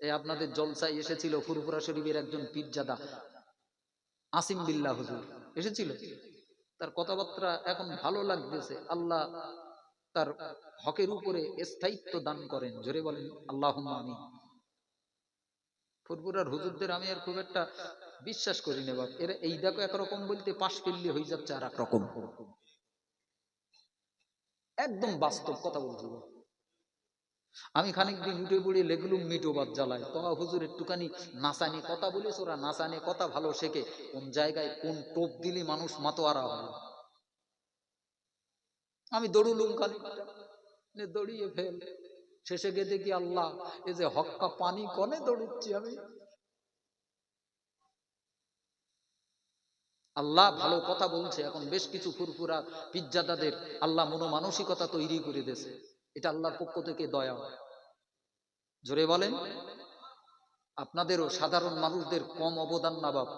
এই আপনাদের জলসায় এসেছিল ফুরফুরা শরীফের একজন পীরজাদা, আসিম বিল্লাহ হুজুর। এসেছিল? তার কথাবার্তা এখন ভালো লাগতেছে। আল্লাহ তার হকের উপরে স্থায়িত্ব দান করেন। জোরে বলেন আল্লাহ আমি ফুরফুরার হুজুরদের আমি আর খুব একটা বিশ্বাস করি না, বাপ। এরা এই দেখো একরকম বলতে পাশ ফেললে হয়ে যাচ্ছে আর একরকম একদম বাস্তব কথা বলছি, বাপ। আমি খানিক দিন উঠে পড়ে লেগলুম মিটো বাদ জ্বালায়। তোরা হুজুর একটুখানি নাসানি কথা বলিস ওরা নাসানি কথা ভালো শেখে। কোন জায়গায় কোন টোপ দিলে মানুষ মাতোয়ারা হয়? আমি দৌড়ুলুম খানিকটা দৌড়িয়ে ফেল। শেষে গিয়ে দেখি আল্লাহ এই যে হক্কা পানি কনে দৌড়ুচ্ছি আমি? আল্লাহ ভালো কথা বলছে, এখন বেশ কিছু ফুরফুরা পিজ্জাদাদের আল্লাহ মনোমানসিকতা তৈরি করে দিয়েছে এটা আল্লাহর পক্ষ থেকে দয়া। জোরে বলেন। আপনাদেরও সাধারণ মানুষদের কম অবদান না বাপ।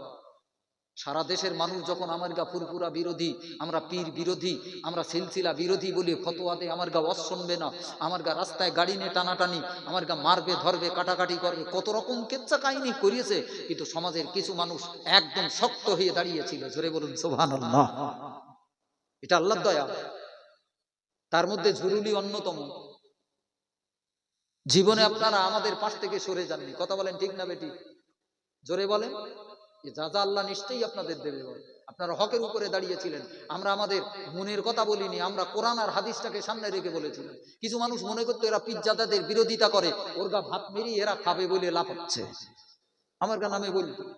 সারা দেশের মানুষ যখন আমার গা ফুরফুরা বিরোধী, আমরা পীর বিরোধী, আমরা সিলসিলা বিরোধী বলি ফতোয়া দেয় আমার গা অস শুনবে না, আমার গা রাস্তায় গাড়ি নিয়ে টানাটানি, আমার গা মারবে, ধরবে, কাটাকাটি করবে, কত রকম কেচ্চা কাহিনী করিয়েছে, কিন্তু সমাজের কিছু মানুষ একদম শক্ত হয়ে দাঁড়িয়েছিল। জোরে বলুন সোভান এটা আল্লাহ দয়া। তার মধ্যে ঝুরুলি অন্যতম। জীবনে আপনারা আমাদের পাশ থেকে সরে যাননি। কথা বলেন ঠিক না বেটি? জোরে বলেন। যা যা আল্লাহ নিশ্চয়ই আপনাদের দেবে। আপনারা হকের উপরে দাঁড়িয়েছিলেন। আমরা আমাদের মনের কথা বলিনি। আমরা কোরআন আর হাদিসটাকে সামনে রেখে বলেছিলাম। কিছু মানুষ মনে করতো এরা পিজ্জাদাদের বিরোধিতা করে। ওর গা ভাত মেরি এরা খাবে বলে লাভ হচ্ছে। আমার গা নামে বলতো।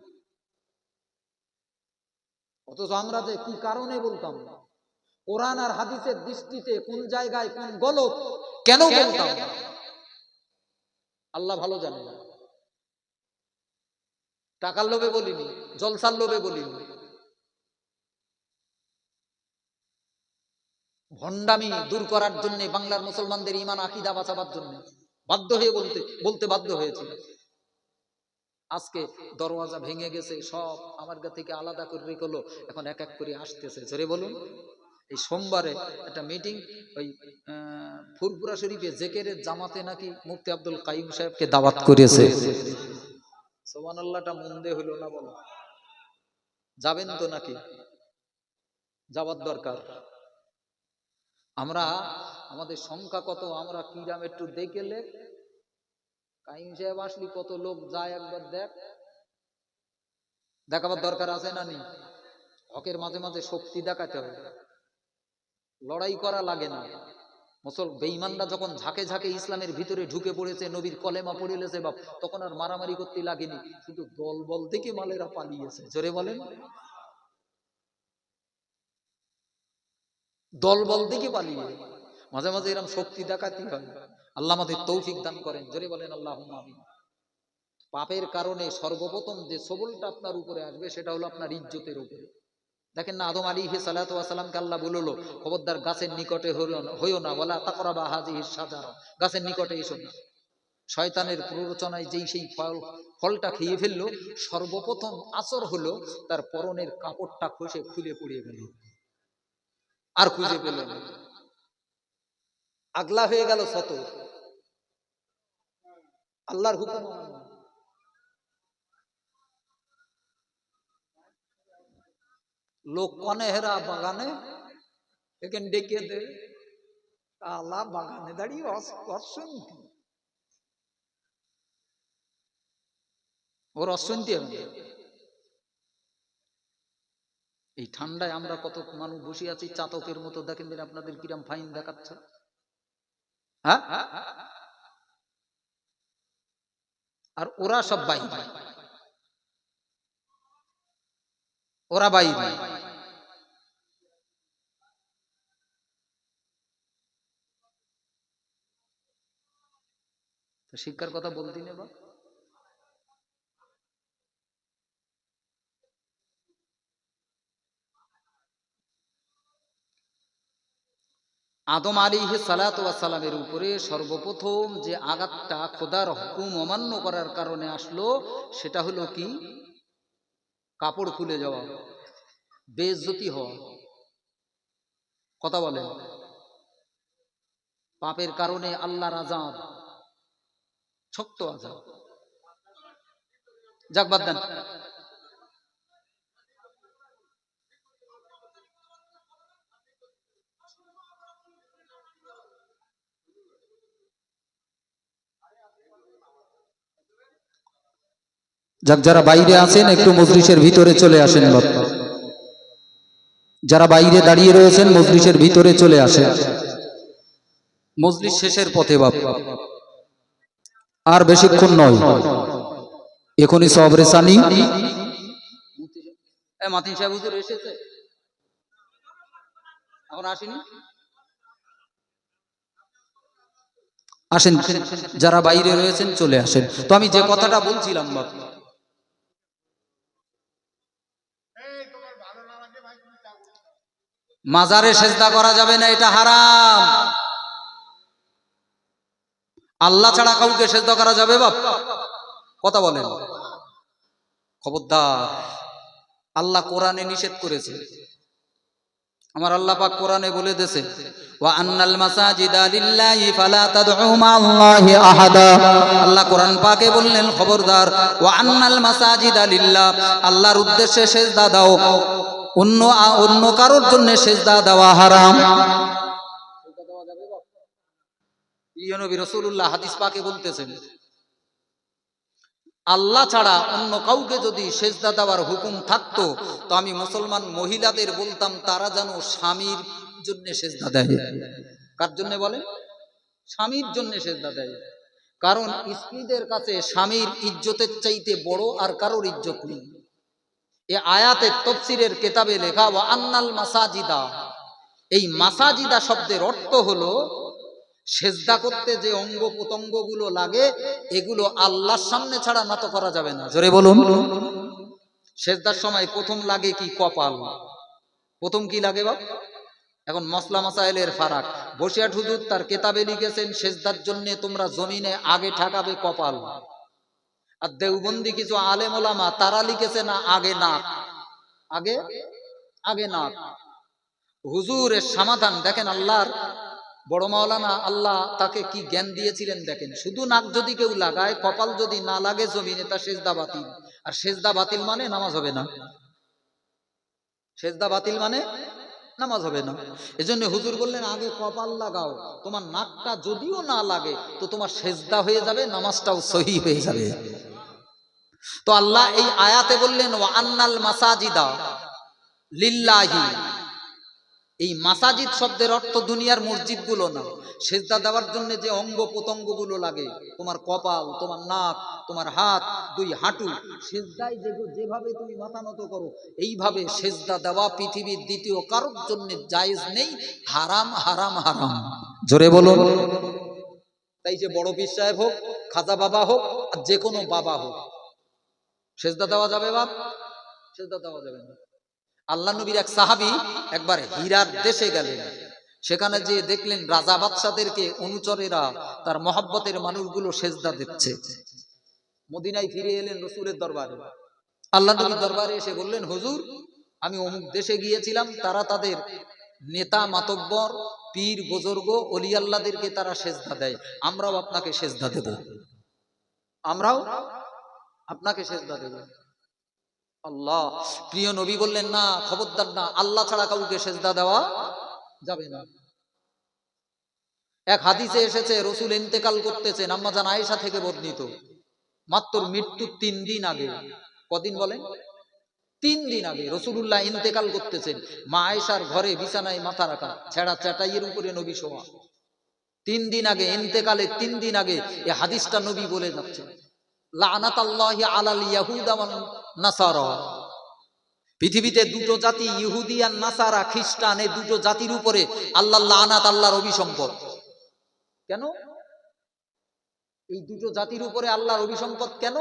অথচ আমরা যে কি কারণে বলতাম? কোরআন আর হাদিসের দৃষ্টিতে কোন জায়গায় কোন গলত কেন বলতাম? আল্লাহ ভালো জানে টাকার লোভে বলিনি জলসার লোভে বলিনি। ভণ্ডামি দূর করার জন্য বাংলার মুসলমানদের ইমান আকিদা বাঁচাবার জন্য বাধ্য হয়ে বলতে বলতে বাধ্য হয়েছিল আজকে দরওয়াজা ভেঙে গেছে সব আমার গা থেকে আলাদা করে রেখলো এখন এক এক করে আসতেছে। জোরে বলুন। এই সোমবারে একটা মিটিং ওই ফুরপুরা শরীফে জেকেরের জামাতে নাকি মুফতি আব্দুল কাইম সাহেবকে দাওয়াত করেছে। সোমান আল্লাহটা মন্দে হলো না বলো। যাবেন তো নাকি? যাবার দরকার। আমরা, আমাদের সংখ্যা কত? আমরা কিরাম একটু দেখেলে কাইম সাহেব আসলি, কত লোক যায় একবার দেখ। দেখাবার দরকার আছে না নি হকের মাঝে মাঝে শক্তি দেখাতে হবে। লড়াই করা লাগে না। মুসল, বেঈমানরা যখন ঝাঁকে ঝাঁকে ইসলামের ভিতরে ঢুকে পড়েছে, নবীর কলেমা পড়িলেছে, বাপ, তখন আর মারামারি করতে লাগেনি। শুধু দল বল থেকে মালেরা পালিয়েছে। জোরে বলেন। দল বল থেকে পালিয়ে। মাঝে মাঝে এরকম শক্তি দেখাতে হয়। আল্লাহ আমাদের তৌফিক দান করেন। জোরে বলেন আল্লাহ পাপের কারণে সর্বপ্রথম যে সবলটা আপনার উপরে আসবে, সেটা হলো আপনার ইজ্জতের উপরে। দেখেন না আদম আলী সালাতামকে আল্লাহ বলল, খবরদার, গাছের নিকটে হইও না- বলা তাকরাবা হাজি সাজার গাছের নিকটে এসো না। শয়তানের প্ররোচনায় যেই সেই ফল, ফলটা খেয়ে ফেলল, সর্বপ্রথম আসর হলো তার পরনের কাপড়টা খসে খুলে পড়িয়ে গেল। আর খুঁজে পেল আগলা হয়ে গেল শত আল্লাহর হুকুম। লোক কনে হেরা বাগানে, এখানে ডেকে দে। বাগানে দাঁড়িয়ে অশুনতি। ওর অশুনতি এই ঠান্ডায় আমরা কত মানুষ বসে আছি, চাতকের মতো। দেখেন দিন আপনাদের কিরাম ফাইন দেখাচ্ছে। হ্যাঁ? আর ওরা সব বাইরে ওরা বাইরে তো শিক্ষার কথা বলতে নেবা আদম আলী সালাতামের উপরে সর্বপ্রথম যে আঘাতটা খোদার হুকুম অমান্য করার কারণে আসলো, সেটা হলো কি? কাপড় খুলে যাওয়া বেজ্জতি হওয়া। কথা বলেন। পাপের কারণে আল্লাহর আজাব শক্ত আজাব যাক বাদ দেন। যাক যারা বাইরে আছেন একটু মজলিসের ভিতরে চলে আসেন বাপ যারা বাইরে দাঁড়িয়ে রয়েছেন মজলিসের ভিতরে চলে আসেন। মজলিস শেষের পথে বাপ। আর বেশিক্ষণ নয়। এখনই সবরে সানি মাতিন সাহেব হুজুর এসেছে। এখন আসেনি? আসেন যারা বাইরে রয়েছেন চলে আসেন। তো আমি যে কথাটা বলছিলাম বাপ। মাজারে সেজদা করা যাবে না এটা হারাম। আল্লাহ ছাড়া কাউকে সেজদা করা যাবে বাপ? কথা বলেন। খবরদার, আল্লাহ কোরআনে নিষেধ করেছে। আমার আল্লাহ পাক কোরআনে বলে ওয়া আন্নাল আল্লাহ কোরআন পাকে বললেন, খবরদার আন্নাল আল্লাহর উদ্দেশ্যে অন্য অন্য কারোর জন্য সেজদা দেওয়া হারাম সেজদা দেওয়া যাবে বাপ প্রিয় নবী রাসূলুল্লাহ হাদিস পাকে বলতেছেন, আল্লাহ ছাড়া অন্য কাউকে যদি সেজদা দেওয়ার হুকুম থাকতো, তো আমি মুসলমান মহিলাদের বলতাম, তারা যেন স্বামীর জন্য সেজদা দেয়। কার জন্য বলে? স্বামীর জন্য সেজদা দেয়। কারণ স্ত্রীদের কাছে স্বামীর ইজ্জতের চাইতে বড় আর কারোর ইজ্জত নেই। এ আয়াতে তফসিরের কেতাবে লেখা, ওয়া আন্নাল মাসাজিদা। এই মাসাজিদা শব্দের অর্থ হলো সেজদা করতে যে অঙ্গ প্রত্যঙ্গগুলো লাগে, এগুলো আল্লাহর সামনে ছাড়া নত করা যাবে না। জোরে বলুন। সেজদার সময় প্রথম লাগে কি কপাল? প্রথম কি লাগে বাপ? এখন মসলা মাসাইলের ফারাক। বসিয়াট হুজুর তার কেতাবে লিখেছেন, সেজদার জন্য তোমরা জমিনে আগে ঠাকাবে কপাল। আর দেওবন্দি কিছু আলেম ওলামা, তারা লিখেছে না, আগে নাক। আগে? আগে নাক। হুজুরের সমাধান দেখেন আল্লাহর বড় মাওলানা, আল্লাহ তাকে কি জ্ঞান দিয়েছিলেন দেখেন। শুধু নাক যদি কেউ লাগায়, কপাল যদি না লাগে, জমিনে তা সেজদা বাতিল। আর সেজদা বাতিল মানে নামাজ হবে না। সেজদা বাতিল মানে নামাজ হবে না। এজন্য হুজুর বললেন, আগে কপাল লাগাও। তোমার নাকটা যদিও না লাগে, তো তোমার সেজদা হয়ে যাবে, নামাজটাও সহি হয়ে যাবে। তো আল্লাহ এই আয়াতে বললেন, ওয়া আন্নাল মাসাজিদা লিল্লাহি। এই মাসাজিদ শব্দের অর্থ দুনিয়ার মসজিদগুলো না। সেজদা দেওয়ার জন্য যে অঙ্গ প্রত্যঙ্গগুলো লাগে, তোমার কপাল, তোমার নাক, তোমার হাত, দুই হাঁটু, সেজদায় যেভাবে তুমি মাথা নত করো, এইভাবে সেজদা দেওয়া পৃথিবীর দ্বিতীয় কারোর জন্য জায়েজ নেই। হারাম হারাম হারাম। জোরে বলুন। তাই যে বড় পীর সাহেব হোক, খাজা বাবা হোক, আর যে কোনো বাবা হোক। সেজদা দেওয়া যাবে বাপ? সেজদা দেওয়া যাবে না। আল্লাহ নবীর এক সাহাবি একবার হীরার দেশে গেলেন। সেখানে যে দেখলেন রাজা বাদশাদেরকে, অনুচরেরা, তার মহাব্বতের মানুষগুলো সেজদা দিচ্ছে। মদিনায় ফিরে এলেন রসুলের দরবারে। আল্লাহ নবীর দরবারে এসে বললেন, হুজুর, আমি অমুক দেশে গিয়েছিলাম, তারা তাদের নেতা, মাতব্বর, পীর, বুজুর্গ, অলি আল্লাহদেরকে তারা সেজদা দেয়। আমরাও আপনাকে সেজদা দেব। আমরাও আপনাকে সেজদা দেব। আল্লাহ, প্রিয় নবী বললেন, না, খবরদার না, আল্লাহ ছাড়া কাউকে সেজদা দেওয়া যাবে না। এক হাদিসে এসেছে, রসুল ইন্তেকাল করতেছেন আম্মা জান আয়েশা থেকে বর্ণিত। মাত্র মৃত্যুর তিন দিন আগে। কদিন বলেন? তিন দিন আগে রসুল্লাহ ইন্তেকাল করতেছেন। মা আয়েশার ঘরে বিছানায় মাথা রাখা, ছেঁড়া চাটাইয়ের উপরে নবী শোয়া। তিন দিন আগে, ইন্তেকালের তিন দিন আগে এই হাদিসটা নবী বলে যাচ্ছে পৃথিবীতে দুটো জাতি, ইহুদি আর নাসারা, খ্রিস্টান, এই দুটো জাতির উপরে আল্লাহ লানাত, আল্লাহর অভিসম্পদ। কেন? এই দুটো জাতির উপরে আল্লাহর অভিসম্পদ কেন?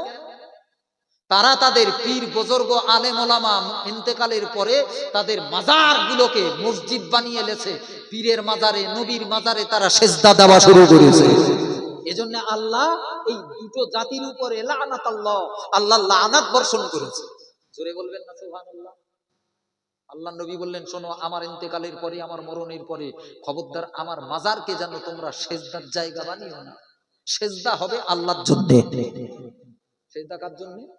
তারা তাদের পীর, বজর্গ ওলামা ইন্তেকালের পরে তাদের মাজার গুলোকে মসজিদ বানিয়ে লেছে। পীরের মাজারে, নবীর মাজারে তারা সেজদা দেওয়া শুরু করেছে। এজন্য আল্লাহ এই দুটো জাতির উপরে লানাত আল্লাহ। আল্লাহ লানাত বর্ষণ করেছে। জোরে বলবেন না, সুবহানাল্লাহ? আল্লাহ নবী বললেন, শোনো, আমার ইন্তেকালের পরে, আমার মরণের পরে, খবরদার আমার মাজারকে যেন তোমরা সেজদার জায়গা বানিও না। সেজদা হবে আল্লাহর জন্য। সেজদা কার জন্য?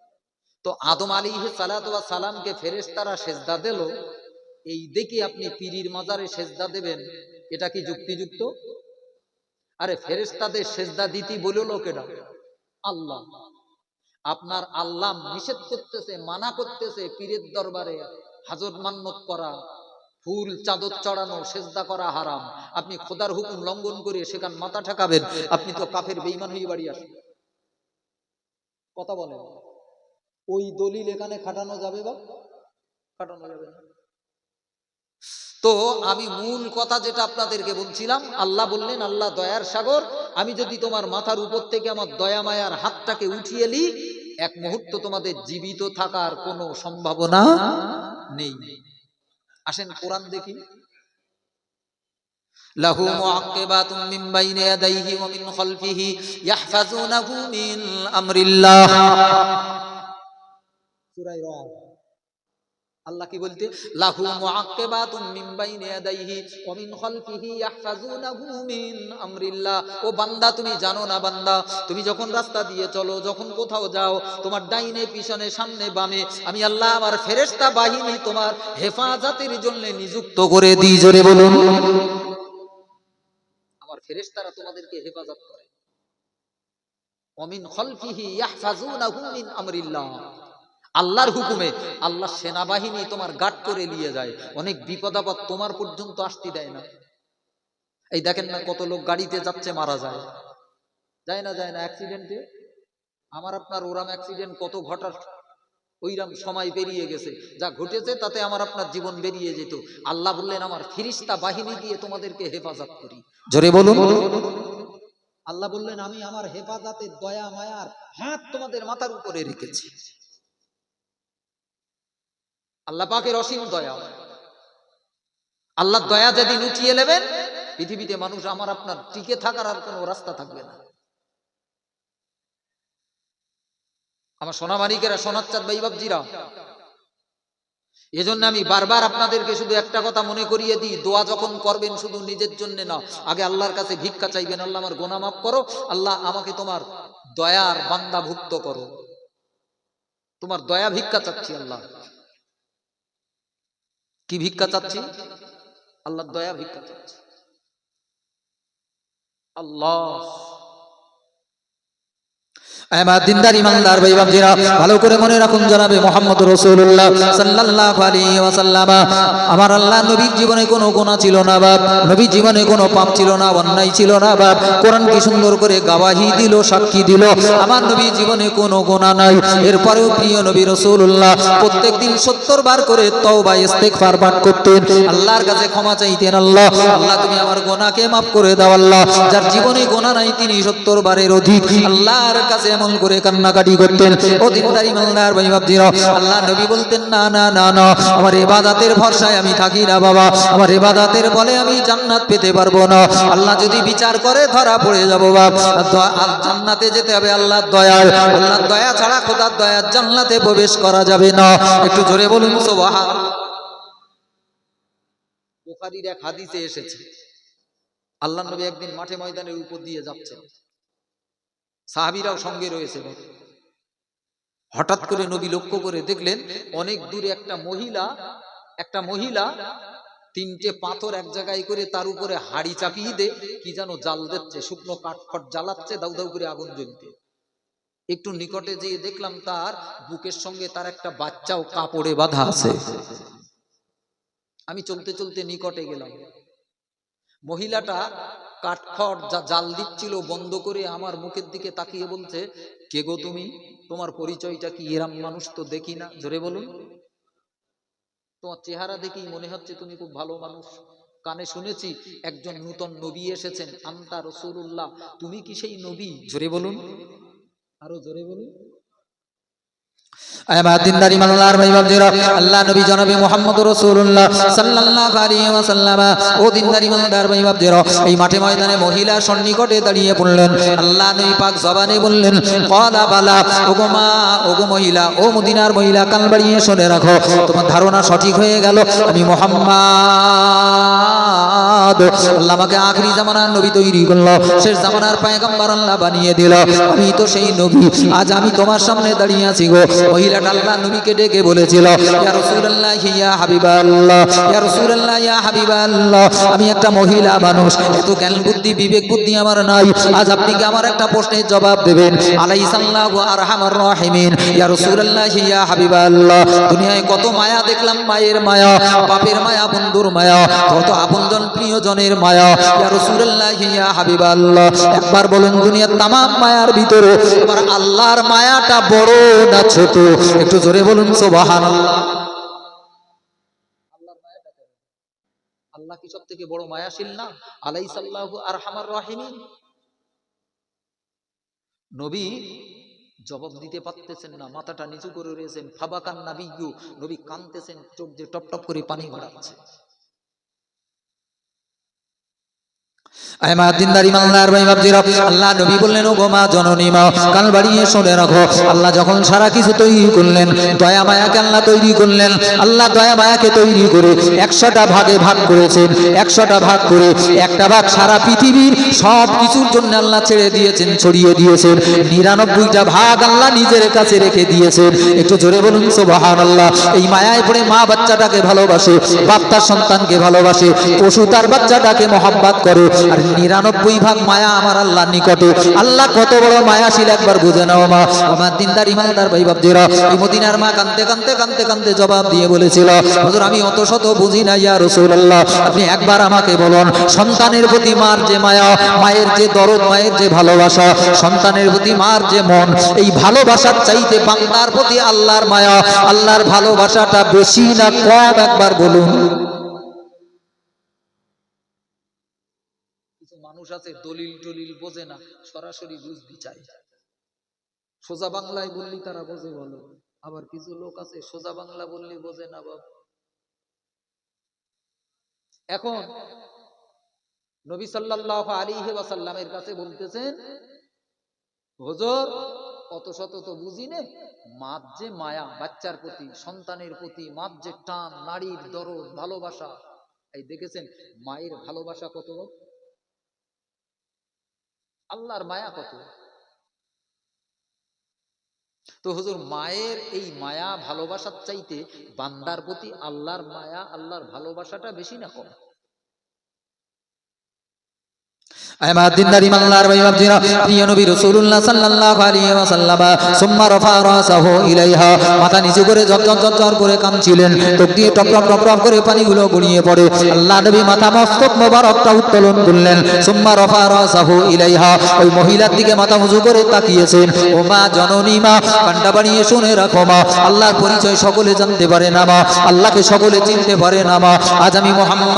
তো আদম আলী সালামকে ফেরেশতারা সেজদা দিল। এই দেখি আপনি পীরির মাজারে সেজদা দেবেন। এটা কি যুক্তিযুক্ত? আরে ফেরেশতাদের সেজদা দিতি বলল কেডা আল্লাহ। আপনার আল্লাহ নিষেধ করতেছে, মানা করতেছে, পীরের দরবারে হাজর মান্নত করা, ফুল চাদর চড়ানো, সেজদা করা হারাম। আপনি খোদার হুকুম লঙ্ঘন করে সেখান মাথা ঠেকাবেন, আপনি তো কাফের বেইমান হয়ে বাড়ি আসেন কথা বলেন। ওই দলিল এখানে খাটানো যাবে বা? খাটানো যাবে না। তো আমি মূল কথা যেটা আপনাদেরকে বলছিলাম আল্লাহ বললেন আল্লাহ দয়ার সাগর আমি যদি তোমার মাথার উপর থেকে আমার দয়া মায়ার হাতটাকে উঠিয়ে নি এক মুহূর্ত তোমাদের জীবিত থাকার কোনো সম্ভাবনা নেই। আসেন কোরআন দেখি। লাহু মুআক্কিবাতুম মিন বাইনি ইয়াদাইহি ওয়া মিন খালফিহি ইয়াহফাজুনাহু মিন আমরিল্লাহ। সূরা আল্লাহ কি বলতে? লাহু মুআক্কিবাতুম মিন বাইনি ইয়াদাইহি ওয়া মিন খালফিহি ইয়াহফাজুনাহু মিন আমরিল্লাহ। ও বান্দা, তুমি জানো না বান্দা, তুমি যখন রাস্তা দিয়ে চলো, যখন কোথাও যাও, তোমার ডাইনে, পিছনে, সামনে, বামে, আমি আল্লাহ আমার ফেরেশতা বাহিনী তোমার হেফাজতের জন্য নিযুক্ত করে দিই, জোরে বলুন। আমার ফেরেশতারা তোমাদেরকে হেফাজত করে। অমিন খলফিহি ইয়াহফাজুনাহু মিন আমরিল্লাহ। আল্লাহর হুকুমে আল্লাহ সেনাবাহিনী তোমার গাট করে নিয়ে যায় অনেক বিপদ আপদ তোমার পর্যন্ত আসতে দেয় না। এই দেখেন না কত লোক গাড়িতে যাচ্ছে মারা যায়। যায় না যায় না অ্যাক্সিডেন্টে আমার আপনার ওরাম অ্যাক্সিডেন্ট কত ঘটার ওইরাম সময় বেরিয়ে গেছে। যা ঘটেছে তাতে আমার আপনার জীবন বেরিয়ে যেত। আল্লাহ বললেন আমার ফিরিস্তা বাহিনী দিয়ে তোমাদেরকে হেফাজত করি। জোরে বলুন। আল্লাহ বললেন আমি আমার হেফাজতের দয়া মায়ার হাত তোমাদের মাথার উপরে রেখেছি। আল্লাহ পাকের অসীম দয়া। আল্লাহ দয়া যেদিন উঠিয়ে নেবেন, পৃথিবীতে মানুষ আমার আপনার টিকে থাকার আর কোনো রাস্তা থাকবে না। আমার সোনামানিকেরা, সোনাচ্চাঁদ ভাই বাবজিরা এজন্য আমি বারবার আপনাদেরকে শুধু একটা কথা মনে করিয়ে দিই, দোয়া যখন করবেন শুধু নিজের জন্য না, আগে আল্লাহর কাছে ভিক্ষা চাইবেন, আল্লাহ আমার গোনা মাফ করো, আল্লাহ আমাকে তোমার দয়ার বান্দা ভুক্ত করো। তোমার দয়া ভিক্ষা চাচ্ছি আল্লাহ। কি ভিক্ষা চাচ্ছি? আল্লাহ দয়া ভিক্ষা চাচ্ছি। আল্লাহ। আমার জীবনে দিল, সাক্ষী দিল, আমার জীবনে কোনো গুনাহ নাই। এরপরেও প্রিয় নবী রসুল্লাহ প্রত্যেক দিন সত্তর বার করে তওবা, ইস্তেগফার পাঠ করতেন। আল্লাহর কাছে ক্ষমা চাইতেন আল্লাহ আল্লাহ তুমি আমার গোনাকে মাফ করে দাও আল্লাহ। যার জীবনে গোনা নাই, তিনি সত্তর বারের অধিক। আল্লাহর কাছে এমন করে কান্নাকাটি করতেন। দিনদারি মালদার ভাই বাবজিরা আল্লাহ নবী বলতেন, না না না না, আমার ইবাদতের ভরসায় আমি থাকি না বাবা। আমার ইবাদতের বলে আমি জান্নাত পেতে পারব না। আল্লাহ যদি বিচার করে, ধরা পড়ে যাব বাপ। জান্নাতে যেতে হবে আল্লাহর দয়ায়। আল্লাহর দয়া ছাড়া খোদার দয়া জান্নাতে প্রবেশ করা যাবে না। একটু জোরে বলুন বুখারীর এক হাদিসে এসেছে। আল্লাহ নবী একদিন মাঠে ময়দানের উপর দিয়ে যাচ্ছেন। সাহাবীরাও সঙ্গে রয়েছে হঠাৎ করে নবী লক্ষ্য করে দেখলেন অনেক দূরে একটা মহিলা একটা মহিলা তিনটে পাথর এক জায়গায় করে তার উপরে হাড়ি চাপিয়ে দে, কি যেন জাল দিচ্ছে, শুকনো কাঠখট জ্বালাচ্ছে, দাউ দাউ করে আগুন জ্বলতে। একটু নিকটে যেয়ে দেখলাম তার বুকের সঙ্গে তার একটা বাচ্চাও কাপড়ে বাঁধা আছে। আমি চলতে চলতে নিকটে গেলাম। মহিলাটা কাঠখড় যা জাল দিচ্ছিল বন্ধ করে আমার মুখের দিকে তাকিয়ে বলছে, কে গো তুমি? তোমার পরিচয়টা কি এরাম মানুষ তো দেখি না? জোরে বলুন। তোমার চেহারা দেখেই মনে হচ্ছে তুমি খুব ভালো মানুষ। কানে শুনেছি একজন নূতন নবী এসেছেন, আন্তা রসুল্লাহ তুমি কি সেই নবী? জোরে বলুন। আরও জোরে বলুন। ধারণা সঠিক হয়ে গেল। আমি মুহাম্মদ। আল্লাহ আমাকে আখরি জামানার নবী তৈরি করল। শেষ জামানার পায়গাম্বার আল্লাহ বানিয়ে দিল। আমি তো সেই নবী। আজ আমি তোমার সামনে দাঁড়িয়ে আছি গো। মহিলাটা আল্লাহ নবীকে ডেকে বলেছিল আমি একটা মহিলা মানুষ, এত জ্ঞান বুদ্ধি, বিবেক বুদ্ধি আমার নাই, আজ আপনি কি আমার একটা প্রশ্নের জবাব দেবেন? আলাইসাল্লাহু আরহামার রাহিমিন, ইয়া রাসূলুল্লাহ, ইয়া হাবিবাল্লাহ, দুনিয়ায় কত মায়া দেখলাম, মায়ের মায়া, বাপের মায়া, বন্ধুর মায়া, কত আপনজন প্রিয়জনের মায়া, ইয়া রাসূলুল্লাহ, ইয়া হাবিবাল্লাহ, একবার বলুন দুনিয়ার তামাম মায়ার ভিতরে, এবার আল্লাহর মায়াটা বড় না ছোট? একটু জোরে বলুন কেমন? আল্লাহ কি সব থেকে বড় মায়াশীল না? আলাই নবী জবাব দিতে পারতেছেন না, মাথাটা নিচু করে রয়েছেন, ফাবাকান নাবিগু নবী কানতেছেন চোখ দিয়ে টপ টপ করে পানি গড়াচ্ছে বাপজিরা আল্লাহ নবী বললেন ও জননী মা বাড়িয়ে রাখো। আল্লাহ যখন সারা কিছু তৈরি করলেন, দয়া মায়াকে আল্লাহ তৈরি করলেন। আল্লাহ দয়া মায়াকে তৈরি করে একশোটা ভাগে ভাগ করেছেন, একশোটা ভাগ করে একটা ভাগ সারা পৃথিবীর সব কিছুর জন্য আল্লাহ ছেড়ে দিয়েছেন, ছড়িয়ে দিয়েছেন। নিরানব্বইটা ভাগ আল্লাহ নিজের কাছে রেখে দিয়েছেন। একটু জোরে বলুন সোবাহান আল্লাহ এই মায়ায় পড়ে মা বাচ্চাটাকে ভালোবাসে, বাপ তার সন্তানকে ভালোবাসে, পশু তার বাচ্চাটাকে মহাব্বাত করে। আর নিরানব্বই ভাগ মায়া আমার আল্লাহর নিকটে। আল্লাহ কত বড় মায়াশীল একবার বুঝে নাও মা। আমার দিনদার ইমানদার ভাই বাপজিরা, এই মদিনার মা কানতে কানতে কানতে কানতে জবাব দিয়ে বলেছিল, হুজুর, আমি অত শত বুঝি না ইয়া রাসূলুল্লাহ। আপনি একবার আমাকে বলুন, সন্তানের প্রতি মার যে মায়া, মায়ের যে দরদ, মায়ের যে ভালোবাসা, সন্তানের প্রতি মার যে মন, এই ভালোবাসার চাইতে বান্দার প্রতি আল্লাহর মায়া, আল্লাহর ভালোবাসাটা বেশি না কম একবার বলুন কিছু মানুষ আছে দলিল টলিল বোঝে না, সরাসরি বুঝতে চায়। সোজা বাংলায় বললি তারা বোঝে বলো, আবার কিছু লোক আছে সোজা বাংলা বললি বোঝে না বাবা এখন নবী সাল্লাল্লাহু আলাইহি ওয়াসাল্লামের কাছে বলতেছেন, হুজুর, অত শত তো বুঝি নে মার যে মায়া, বাচ্চার প্রতি, সন্তানের প্রতি, মাপ যে টান, নারীর দরদ, ভালোবাসা, এই দেখেছেন মায়ের ভালোবাসা কত আল্লাহর মায়া কত? তো হুজুর, মায়ের এই মায়া ভালোবাসার চাইতে বান্দার প্রতি আল্লাহর মায়া, আল্লাহর ভালোবাসাটা বেশি না কম? করে করে করে পড়ে। আল্লাহ উত্তোলন করলেন। সুম্মা ইলাইহা, ওই মহিলার দিকে মাথা উঁচু করে তাকিয়েছেন। ও মা, জননী মা কান্ডা বানিয়ে শুনে রাখো মা, আল্লাহর পরিচয় সকলে জানতে পারে না মা, আল্লাহকে সকলে চিনতে পারে না মা। আজ আমি মোহাম্মদ,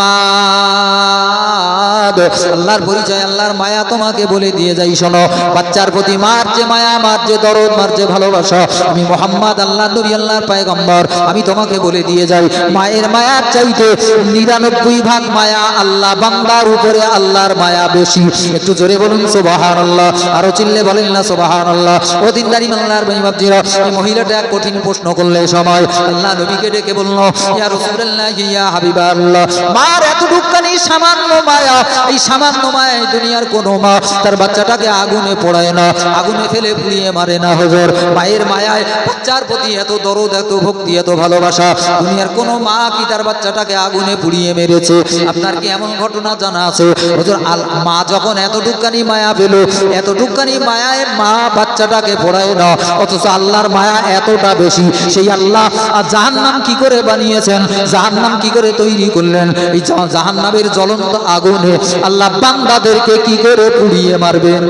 আল্লাহর পরিচয় আল্লাহর মায়া তোমাকে বলে দিয়ে যাই, শোনো। বাচ্চার প্রতি মার যে মায়া, মার যে দরদ, মার যে ভালোবাসা, আমি মোহাম্মদ আল্লাহ নবী, আল্লাহর পায়গম্বর, আমি তোমাকে বলে দিয়ে যাই। মায়ের মায়ার চাইতে নিরানব্বই ভাগ মায়া আল্লাহ বান্দার উপরে আল্লাহর মায়া বেশি। একটু জোরে বলুন সোবাহান আল্লাহ আরও চিল্লে বলেন না সোবাহান আল্লাহ ও দিনদারি আল্লাহর ভাবছিরা এই মহিলাটা এক কঠিন প্রশ্ন করলে সময়। আল্লাহ নবীকে ডেকে বলল, ইয়া রাসূলুল্লাহ, ইয়া হাবিবাল্লাহ, মার এতটুকখানি সামান্য মায়া, এই সামান্য মায়া এই দুনিয়ার কোনো মা তার বাচ্চাটাকে আগুনে পোড়ায় না, আগুনে ফেলে পুড়িয়ে মারে না হুজুর। মায়ের মায়ায় বাচ্চার প্রতি এত দরদ, এত ভক্তি, এত ভালোবাসা। দুনিয়ার কোনো মা কি তার বাচ্চাটাকে আগুনে পুড়িয়ে মেরেছে? আপনার কি এমন ঘটনা জানা আছে? হুজুর, আল, মা যখন এতটুকখানি মায়া পেল, এতটুকখানি মায়ায় মা বাচ্চাটাকে পোড়ায় না, অথচ আল্লাহর মায়া এতটা বেশি। সেই আল্লাহ জাহান্নাম কি করে বানিয়েছেন? জাহান্নাম কি করে তৈরি করলেন? এই জাহান্নামের জ্বলন্ত আগুনে আল্লাহ বান্দাদেরকে কি করে পুড়িয়ে মারবেন